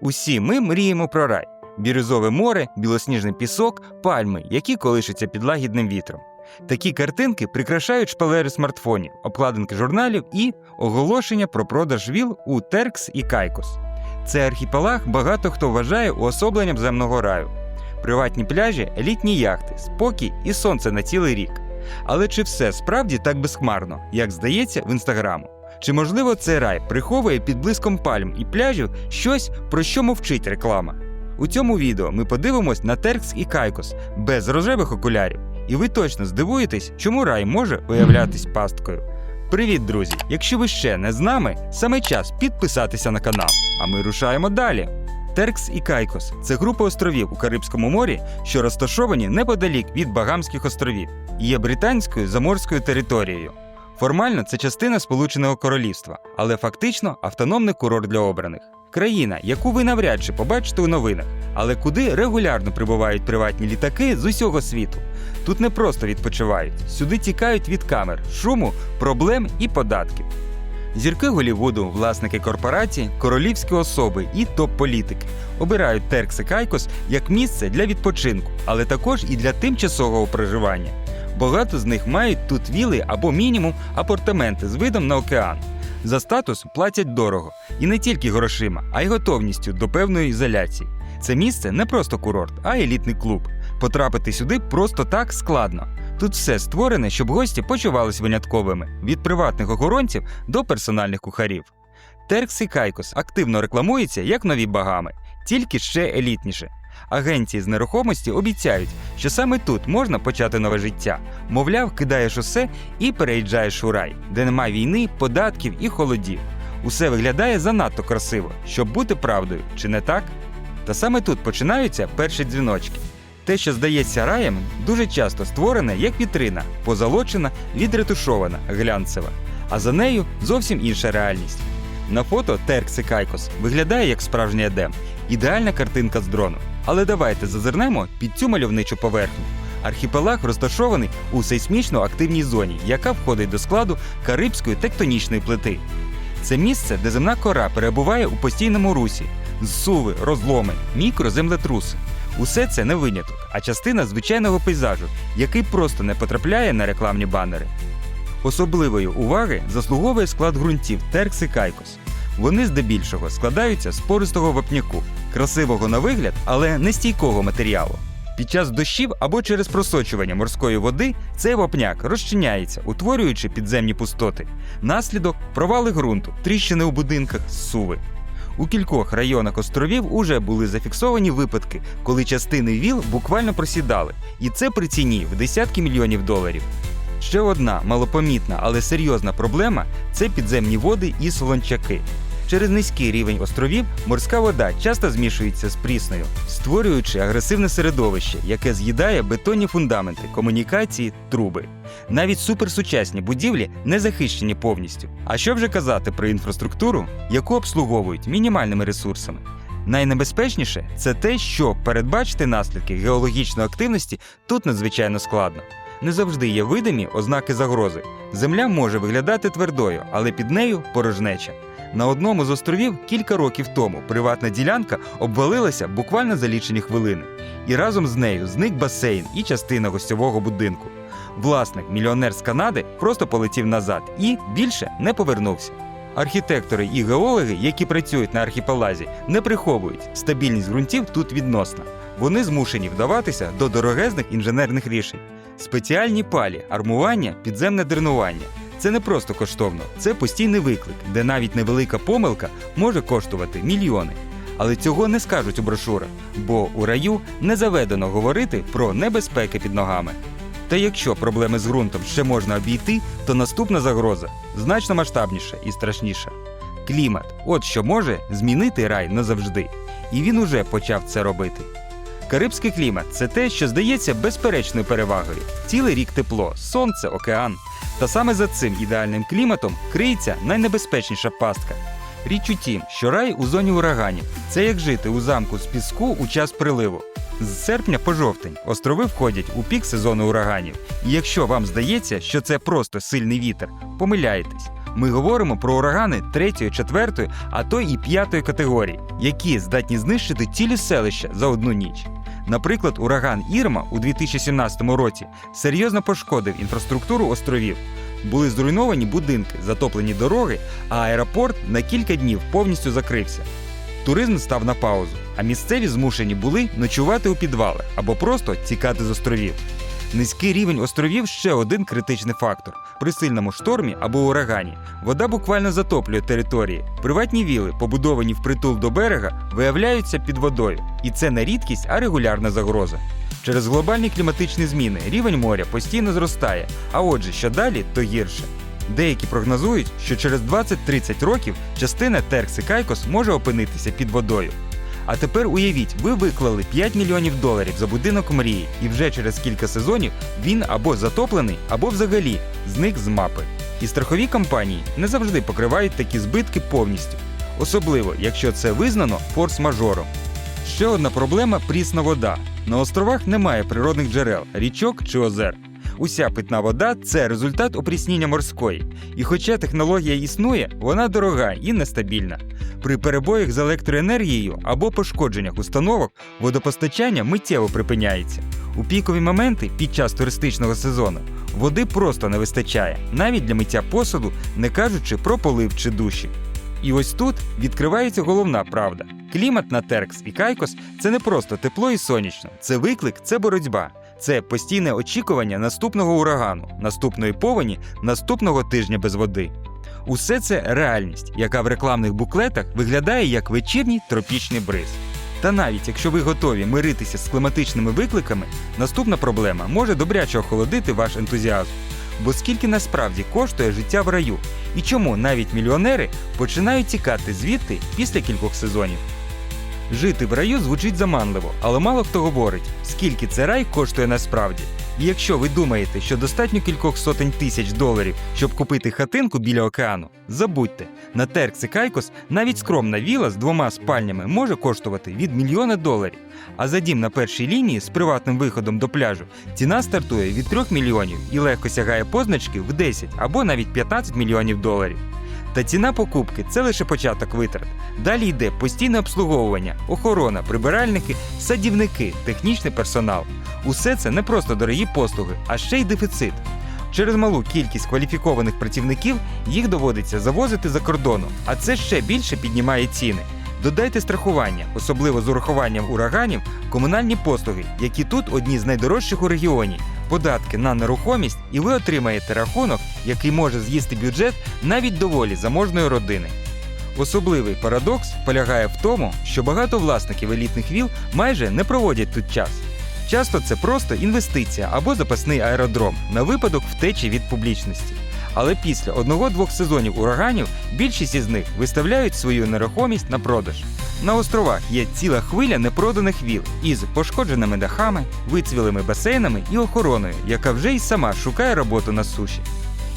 Усі ми мріємо про рай: бірюзове море, білосніжний пісок, пальми, які колишаться під лагідним вітром. Такі картинки прикрашають шпалери смартфонів, обкладинки журналів і оголошення про продаж віл у Теркс і Кайкос. Це архіпелаг багато хто вважає уособленням земного раю. Приватні пляжі, елітні яхти, спокій і сонце на цілий рік. Але чи все справді так безхмарно, як здається в інстаграму? Чи можливо цей рай приховує під блиском пальм і пляжів щось, про що мовчить реклама? У цьому відео ми подивимось на Теркс і Кайкос без рожевих окулярів, і ви точно здивуєтесь, чому рай може виявлятись пасткою. Привіт, друзі! Якщо ви ще не з нами, саме час підписатися на канал. А ми рушаємо далі. Теркс і Кайкос це група островів у Карибському морі, що розташовані неподалік від Багамських островів і є британською заморською територією. Формально це частина Сполученого Королівства, але фактично автономний курорт для обраних. Країна, яку ви навряд чи побачите у новинах, але куди регулярно прибувають приватні літаки з усього світу. Тут не просто відпочивають, сюди тікають від камер, шуму, проблем і податків. Зірки Голівуду, власники корпорацій, королівські особи і топ-політики обирають Теркс і Кайкос як місце для відпочинку, але також і для тимчасового проживання. Багато з них мають тут віли або мінімум апартаменти з видом на океан. За статус платять дорого і не тільки грошима, а й готовністю до певної ізоляції. Це місце не просто курорт, а елітний клуб. Потрапити сюди просто так складно. Тут все створене, щоб гості почувалися винятковими від приватних охоронців до персональних кухарів. Теркс і Кайкос активно рекламуються як нові багами, тільки ще елітніше. Агенції з нерухомості обіцяють, що саме тут можна почати нове життя. Мовляв, кидаєш усе і переїжджаєш у рай, де немає війни, податків і холодів. Усе виглядає занадто красиво, щоб бути правдою, чи не так? Та саме тут починаються перші дзвіночки. Те, що здається раєм, дуже часто створене як вітрина, позолочена, відретушована, глянцева, а за нею зовсім інша реальність. На фото Теркс і Кайкос виглядає як справжній едем, ідеальна картинка з дрону. Але давайте зазирнемо під цю мальовничу поверхню. Архіпелаг розташований у сейсмічно активній зоні, яка входить до складу Карибської тектонічної плити. Це місце, де земна кора перебуває у постійному русі, зсуви, розломи, мікроземлетруси. Усе це не виняток, а частина звичайного пейзажу, який просто не потрапляє на рекламні банери. Особливої уваги заслуговує склад ґрунтів Теркс і Кайкос. Вони здебільшого складаються з пористого вапняку, красивого на вигляд, але нестійкого матеріалу. Під час дощів або через просочування морської води цей вапняк розчиняється, утворюючи підземні пустоти. Наслідок провали ґрунту, тріщини у будинках, суви. У кількох районах островів уже були зафіксовані випадки, коли частини віл буквально просідали, і це при ціні в десятки мільйонів доларів. Ще одна малопомітна, але серйозна проблема це підземні води і солончаки. Через низький рівень островів морська вода часто змішується з прісною, створюючи агресивне середовище, яке з'їдає бетонні фундаменти, комунікації, труби. Навіть суперсучасні будівлі не захищені повністю. А що вже казати про інфраструктуру, яку обслуговують мінімальними ресурсами? Найнебезпечніше це те, що передбачити наслідки геологічної активності тут надзвичайно складно. Не завжди є видимі ознаки загрози. Земля може виглядати твердою, але під нею порожнеча. На одному з островів кілька років тому приватна ділянка обвалилася буквально за лічені хвилини, і разом з нею зник басейн і частина гостьового будинку. Власник, мільйонер з Канади, просто полетів назад і більше не повернувся. Архітектори і геологи, які працюють на архіпелазі, не приховують стабільність ґрунтів тут відносна. Вони змушені вдаватися до дорогезних інженерних рішень. Спеціальні палі, армування, підземне дренування. Це не просто коштовно, це постійний виклик, де навіть невелика помилка може коштувати мільйони. Але цього не скажуть у брошурах, бо у раю не заведено говорити про небезпеки під ногами. Та якщо проблеми з ґрунтом ще можна обійти, то наступна загроза значно масштабніша і страшніша. Клімат от що може змінити рай назавжди. І він уже почав це робити. Карибський клімат це те, що здається безперечною перевагою. Цілий рік тепло, сонце, океан. Та саме за цим ідеальним кліматом криється найнебезпечніша пастка. Річ у тім, що рай у зоні ураганів це як жити у замку з піску у час приливу. З серпня по жовтень острови входять у пік сезону ураганів. І якщо вам здається, що це просто сильний вітер, помиляєтесь. Ми говоримо про урагани третьої, четвертої, а то і п'ятої категорії, які здатні знищити цілі селища за одну ніч. Наприклад, ураган Ірма у 2017 році серйозно пошкодив інфраструктуру островів. Були зруйновані будинки, затоплені дороги, а аеропорт на кілька днів повністю закрився. Туризм став на паузу, а місцеві змушені були ночувати у підвалах або просто тікати з островів. Низький рівень островів ще один критичний фактор. При сильному штормі або урагані вода буквально затоплює території. Приватні віли, побудовані впритул до берега, виявляються під водою. І це не рідкість, а регулярна загроза. Через глобальні кліматичні зміни рівень моря постійно зростає, а отже, що далі, то гірше. Деякі прогнозують, що через 20-30 років частина Теркс і Кайкос може опинитися під водою. А тепер уявіть, ви виклали 5 мільйонів доларів за будинок мрії, і вже через кілька сезонів він або затоплений, або взагалі зник з мапи. І страхові компанії не завжди покривають такі збитки повністю, особливо якщо це визнано форс-мажором. Ще одна проблема прісна вода. На островах немає природних джерел, річок чи озер. Уся питна вода це результат опрісніння морської. І хоча технологія існує, вона дорога і нестабільна. При перебоях з електроенергією або пошкодженнях установок водопостачання миттєво припиняється. У пікові моменти під час туристичного сезону води просто не вистачає, навіть для миття посуду, не кажучи про полив чи душі. І ось тут відкривається головна правда. Клімат на Теркс і Кайкос це не просто тепло і сонячно, це виклик, це боротьба. Це постійне очікування наступного урагану, наступної повені, наступного тижня без води. Усе це реальність, яка в рекламних буклетах виглядає як вечірній тропічний бриз. Та навіть якщо ви готові миритися з кліматичними викликами, наступна проблема може добряче охолодити ваш ентузіазм. Бо скільки насправді коштує життя в раю, і чому навіть мільйонери починають тікати звідти після кількох сезонів. Жити в раю звучить заманливо, але мало хто говорить, скільки це рай коштує насправді. І якщо ви думаєте, що достатньо кількох сотень тисяч доларів, щоб купити хатинку біля океану, забудьте, на Теркс і Кайкос навіть скромна віла з двома спальнями може коштувати від мільйона доларів. А за дім на першій лінії з приватним виходом до пляжу ціна стартує від 3 мільйонів і легко сягає позначки в 10 або навіть 15 мільйонів доларів. Та ціна покупки це лише початок витрат. Далі йде постійне обслуговування, охорона, прибиральники, садівники, технічний персонал. Усе це не просто дорогі послуги, а ще й дефіцит. Через малу кількість кваліфікованих працівників їх доводиться завозити за кордоном, а це ще більше піднімає ціни. Додайте страхування, особливо з урахуванням ураганів, комунальні послуги, які тут одні з найдорожчих у регіоні, податки на нерухомість, і ви отримаєте рахунок, який може з'їсти бюджет навіть доволі заможної родини. Особливий парадокс полягає в тому, що багато власників елітних віл майже не проводять тут час. Часто це просто інвестиція або запасний аеродром на випадок втечі від публічності. Але після одного-двох сезонів ураганів більшість із них виставляють свою нерухомість на продаж. На островах є ціла хвиля непроданих віл із пошкодженими дахами, вицвілими басейнами і охороною, яка вже й сама шукає роботу на суші.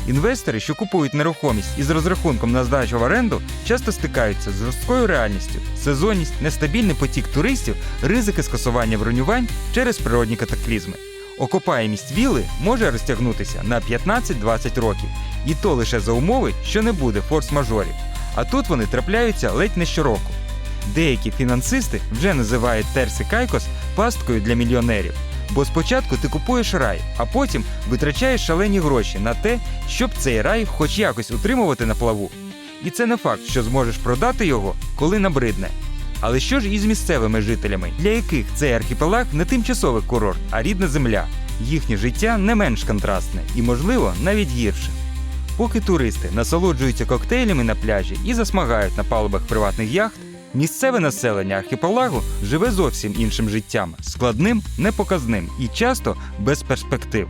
Інвестори, що купують нерухомість із розрахунком на здачу в оренду, часто стикаються з жорсткою реальністю: сезонність, нестабільний потік туристів, ризики скасування бронювань через природні катаклізми. Окупаємість віли може розтягнутися на 15-20 років, і то лише за умови, що не буде форс-мажорів. А тут вони трапляються ледь не щороку. Деякі фінансисти вже називають Терси Кайкос пасткою для мільйонерів. Бо спочатку ти купуєш рай, а потім витрачаєш шалені гроші на те, щоб цей рай хоч якось утримувати на плаву. І це не факт, що зможеш продати його, коли набридне. Але що ж із місцевими жителями, для яких цей архіпелаг не тимчасовий курорт, а рідна земля? Їхнє життя не менш контрастне і, можливо, навіть гірше. Поки туристи насолоджуються коктейлями на пляжі і засмагають на палубах приватних яхт, місцеве населення архіпелагу живе зовсім іншим життям, складним, непоказним і часто без перспектив.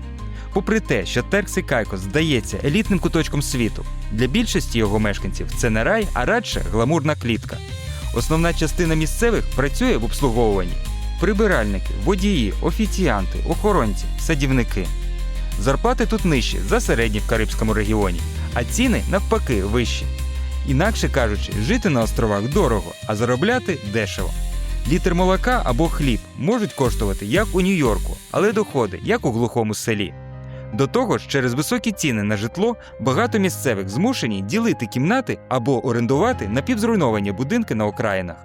Попри те, що Теркс і Кайкос здається елітним куточком світу, для більшості його мешканців це не рай, а радше гламурна клітка. Основна частина місцевих працює в обслуговуванні: прибиральники, водії, офіціанти, охоронці, садівники. Зарплати тут нижчі за середні в Карибському регіоні, а ціни навпаки вищі. Інакше кажучи, жити на островах дорого, а заробляти дешево. Літр молока або хліб можуть коштувати як у Нью-Йорку, але доходи як у глухому селі. До того ж, через високі ціни на житло багато місцевих змушені ділити кімнати або орендувати напівзруйновані будинки на окраїнах.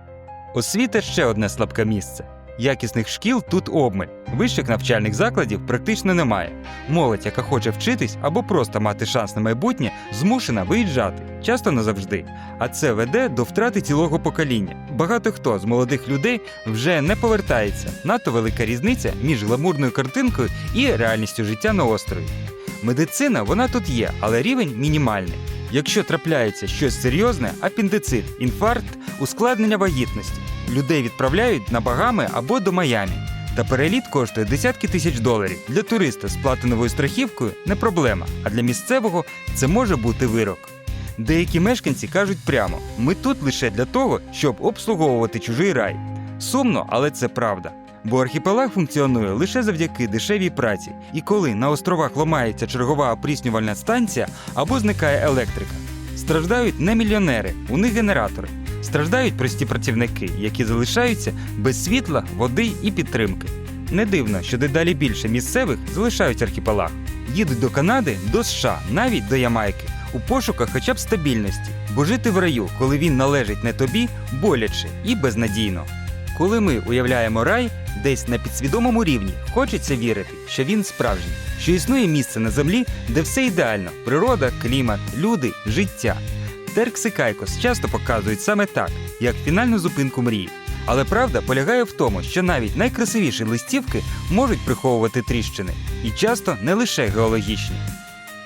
Освіта ще одне слабке місце. Якісних шкіл тут обмаль, вищих навчальних закладів практично немає. Молодь, яка хоче вчитись або просто мати шанс на майбутнє, змушена виїжджати, часто назавжди. А це веде до втрати цілого покоління. Багато хто з молодих людей вже не повертається. Надто велика різниця між гламурною картинкою і реальністю життя на острові. Медицина вона тут є, але рівень мінімальний. Якщо трапляється щось серйозне, апендицит, інфаркт, ускладнення вагітності, людей відправляють на Багами або до Майамі. Та переліт коштує десятки тисяч доларів. Для туриста з платиновою страхівкою не проблема, а для місцевого це може бути вирок. Деякі мешканці кажуть прямо: ми тут лише для того, щоб обслуговувати чужий рай. Сумно, але це правда. Бо архіпелаг функціонує лише завдяки дешевій праці, і коли на островах ламається чергова опріснювальна станція або зникає електрика. Страждають не мільйонери, у них генератори. Страждають прості працівники, які залишаються без світла, води і підтримки. Не дивно, що дедалі більше місцевих залишають архіпелаг, їдуть до Канади, до США, навіть до Ямайки, у пошуках хоча б стабільності, бо жити в раю, коли він належить не тобі, боляче і безнадійно. Коли ми уявляємо рай, десь на підсвідомому рівні хочеться вірити, що він справжній, що існує місце на землі, де все ідеально: природа, клімат, люди, життя. Теркс і Кайкос часто показують саме так, як фінальну зупинку мрії. Але правда полягає в тому, що навіть найкрасивіші листівки можуть приховувати тріщини, і часто не лише геологічні.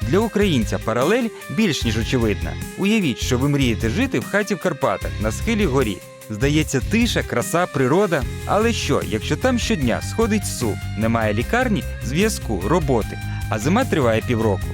Для українця паралель більш ніж очевидна. Уявіть, що ви мрієте жити в хаті в Карпатах на схилі горі. Здається, тиша, краса, природа. Але що, якщо там щодня сходить сув, немає лікарні, зв'язку, роботи, а зима триває півроку?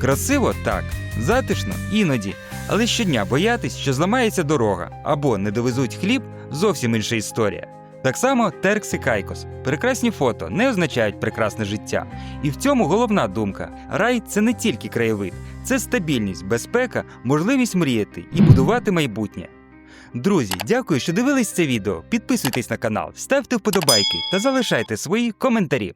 Красиво так, затишно іноді, але щодня боятись, що зламається дорога або не довезуть хліб зовсім інша історія. Так само Теркс і Кайкос. Прекрасні фото не означають прекрасне життя. І в цьому головна думка: рай це не тільки краєвид, це стабільність, безпека, можливість мріяти і будувати майбутнє. Друзі, дякую, що дивились це відео. Підписуйтесь на канал, ставте вподобайки та залишайте свої коментарі.